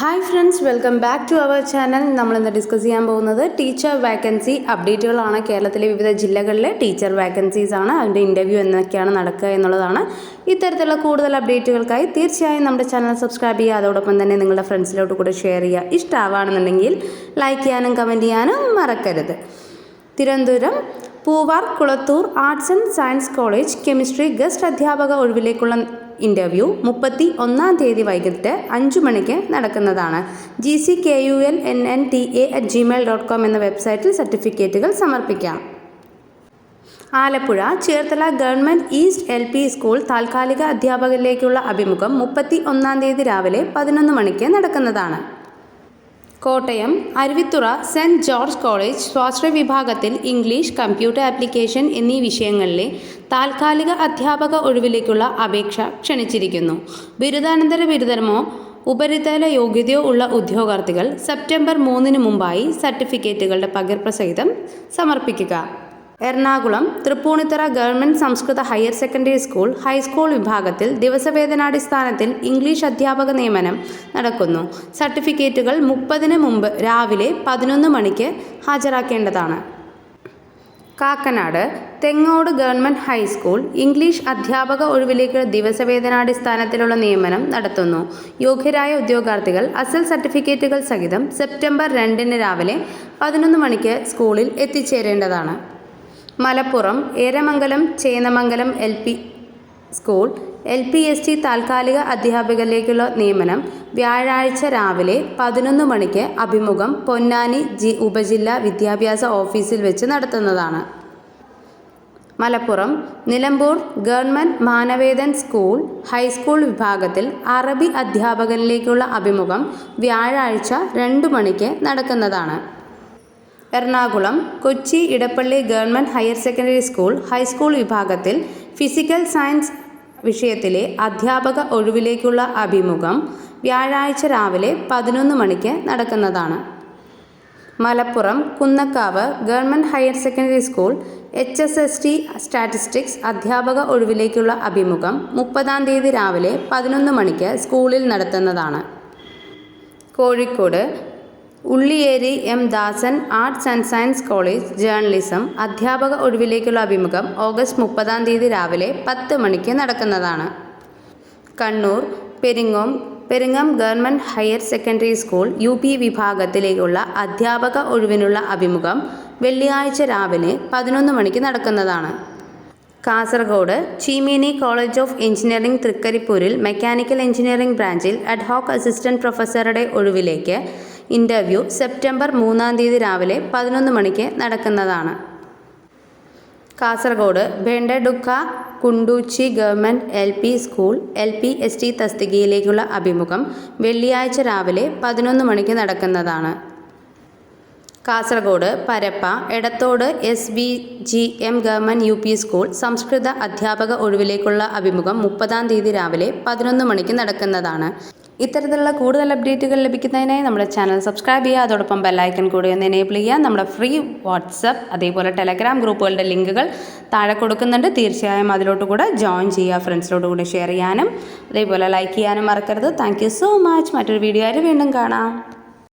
Hi friends welcome back to our channel നമ്മൾ ഇന്ന് discuss ചെയ്യാൻ പോകുന്നത് ടീച്ചർ വാക്കൻസി അപ്ഡേറ്റുകളാണ് കേരളത്തിലെ വിവിധ ജില്ലകളിലെ ടീച്ചർ വാക്കൻസീസ് ആണ്. അതിന്റെ ഇന്റർവ്യൂ എന്നൊക്കെയാണ് നടക്കുക എന്നുള്ളതാണ്. ഇത്തരത്തിലുള്ള കൂടുതൽ അപ്ഡേറ്റുകൾക്കായി തീർച്ചയായും നമ്മുടെ ചാനൽ സബ്സ്ക്രൈബ് ചെയ്യുക. അതോടൊപ്പം തന്നെ നിങ്ങളുടെ ഫ്രണ്ട്സിലോട്ട് കൂടെ ഷെയർ ചെയ്യുക. ഇഷ്ടമാവുകയാണെന്നുണ്ടെങ്കിൽ ലൈക്ക് ചെയ്യാനും കമന്റ് ചെയ്യാനും മറക്കരുത്. Thiruvananthapuram Poovar Kulathoor arts and science college chemistry guest അധ്യാപക ഒഴിവിലേക്കുള്ള ഇന്റർവ്യൂ മുപ്പത്തി ഒന്നാം തീയതി വൈകിട്ട് അഞ്ചു മണിക്ക് നടക്കുന്നതാണ്. G C K U L N N T A at Gmail dot com എന്ന വെബ്സൈറ്റിൽ സർട്ടിഫിക്കറ്റുകൾ സമർപ്പിക്കാം. Alappuzha Cherthala government east L P school താൽക്കാലിക അധ്യാപകരിലേക്കുള്ള അഭിമുഖം മുപ്പത്തി ഒന്നാം തീയതി രാവിലെ പതിനൊന്ന് മണിക്ക് നടക്കുന്നതാണ്. Kottayam Aruvithura saint George college സ്വാശ്രയ വിഭാഗത്തിൽ ഇംഗ്ലീഷ് കമ്പ്യൂട്ടർ ആപ്ലിക്കേഷൻ എന്നീ വിഷയങ്ങളിലെ താൽക്കാലിക അധ്യാപക ഒഴിവിലേക്കുള്ള അപേക്ഷ ക്ഷണിച്ചിരിക്കുന്നു. ബിരുദാനന്തര ബിരുദമോ ഉപരിതല യോഗ്യതയോ ഉള്ള ഉദ്യോഗാർത്ഥികൾ സെപ്റ്റംബർ മൂന്നിന് മുമ്പായി സർട്ടിഫിക്കറ്റുകളുടെ പകർപ്പ് സഹിതം സമർപ്പിക്കുക. എറണാകുളം തൃപ്പൂണിത്തറ ഗവൺമെന്റ് സംസ്കൃത higher secondary school high school വിഭാഗത്തിൽ ദിവസവേതനാടിസ്ഥാനത്തിൽ ഇംഗ്ലീഷ് അധ്യാപക നിയമനം നടക്കുന്നു. സർട്ടിഫിക്കറ്റുകൾ മുപ്പതിന് മുമ്പ് രാവിലെ പതിനൊന്ന് മണിക്ക് ഹാജരാക്കേണ്ടതാണ്. Kakkanad Thengode government high school English അധ്യാപക ഒഴിവിലേക്ക് ദിവസവേതനാടിസ്ഥാനത്തിലുള്ള നിയമനം നടത്തുന്നു. യോഗ്യരായ ഉദ്യോഗാർത്ഥികൾ അസൽ സർട്ടിഫിക്കറ്റുകൾ സഹിതം സെപ്റ്റംബർ രണ്ടിന് രാവിലെ പതിനൊന്ന് മണിക്ക് സ്കൂളിൽ എത്തിച്ചേരേണ്ടതാണ്. Malappuram Eramangalam Chennamangalam L P school L P S T താൽക്കാലിക അധ്യാപകരിലേക്കുള്ള നിയമനം വ്യാഴാഴ്ച രാവിലെ പതിനൊന്ന് മണിക്ക് അഭിമുഖം പൊന്നാനി ജി ഉപജില്ലാ വിദ്യാഭ്യാസ ഓഫീസിൽ വെച്ച് നടത്തുന്നതാണ്. Malappuram Nilambur government Manavedan school high school വിഭാഗത്തിൽ അറബി അധ്യാപകനിലേക്കുള്ള അഭിമുഖം വ്യാഴാഴ്ച രണ്ട് മണിക്ക് നടക്കുന്നതാണ്. Ernakulam Kochi Edappally government higher secondary school high school വിഭാഗത്തിൽ ഫിസിക്കൽ സയൻസ് വിഷയത്തിലെ അധ്യാപക ഒഴിവിലേക്കുള്ള അഭിമുഖം വ്യാഴാഴ്ച രാവിലെ പതിനൊന്ന് മണിക്ക് നടക്കുന്നതാണ്. Malappuram Kunnakkavu government higher secondary school H S S T statistics അധ്യാപക ഒഴിവിലേക്കുള്ള അഭിമുഖം മുപ്പതാം തീയതി രാവിലെ പതിനൊന്ന് മണിക്ക് സ്കൂളിൽ നടത്തുന്നതാണ്. Kozhikode Ulliyeri M Dasan arts and science college journalism അധ്യാപക ഒഴിവിലേക്കുള്ള അഭിമുഖം ഓഗസ്റ്റ് മുപ്പതാം തീയതി രാവിലെ പത്ത് മണിക്ക് നടക്കുന്നതാണ്. Kannur Peringome Peringam government higher secondary school U P വിഭാഗത്തിലേക്കുള്ള അധ്യാപക ഒഴിവിനുള്ള അഭിമുഖം വെള്ളിയാഴ്ച രാവിലെ പതിനൊന്ന് മണിക്ക് നടക്കുന്നതാണ്. Kasaragod Cheemeni college of engineering തൃക്കരിപ്പൂരിൽ mechanical engineering ബ്രാഞ്ചിൽ അഡ്ഹോക്ക് അസിസ്റ്റന്റ് പ്രൊഫസറുടെ ഒഴിവിലേക്ക് ഇന്റർവ്യൂ സെപ്റ്റംബർ മൂന്നാം തീയതി രാവിലെ പതിനൊന്ന് മണിക്ക് നടക്കുന്നതാണ്. Kasaragod Bhendaduka Kundoochi government L P school L P S T തസ്തികയിലേക്കുള്ള അഭിമുഖം വെള്ളിയാഴ്ച രാവിലെ പതിനൊന്ന് മണിക്ക് നടക്കുന്നതാണ്. Kasaragod Parappa Edathode S V G M government U P school സംസ്കൃത അധ്യാപക ഒഴിവിലേക്കുള്ള അഭിമുഖം മുപ്പതാം തീയതി രാവിലെ പതിനൊന്ന് മണിക്ക് നടക്കുന്നതാണ്. ഇത്തരത്തിലുള്ള കൂടുതൽ അപ്ഡേറ്റുകൾ ലഭിക്കുന്നതിനായി നമ്മുടെ ചാനൽ സബ്സ്ക്രൈബ് ചെയ്യുക. അതോടൊപ്പം ബെല്ലൈക്കൺ കൂടി ഒന്ന് എനേബിൾ ചെയ്യുക. നമ്മുടെ ഫ്രീ വാട്സപ്പ് അതേപോലെ ടെലഗ്രാം ഗ്രൂപ്പുകളുടെ ലിങ്കുകൾ താഴെ കൊടുക്കുന്നുണ്ട്. തീർച്ചയായും അതിലോട്ട് കൂടെ ജോയിൻ ചെയ്യുക ഫ്രണ്ട്സിലോട്ട് കൂടെ ഷെയർ ചെയ്യാനും അതേപോലെ ലൈക്ക് ചെയ്യാനും മറക്കരുത്. താങ്ക് സോ മച്ച് മറ്റൊരു വീഡിയോ ആയിട്ട് വീണ്ടും കാണാം.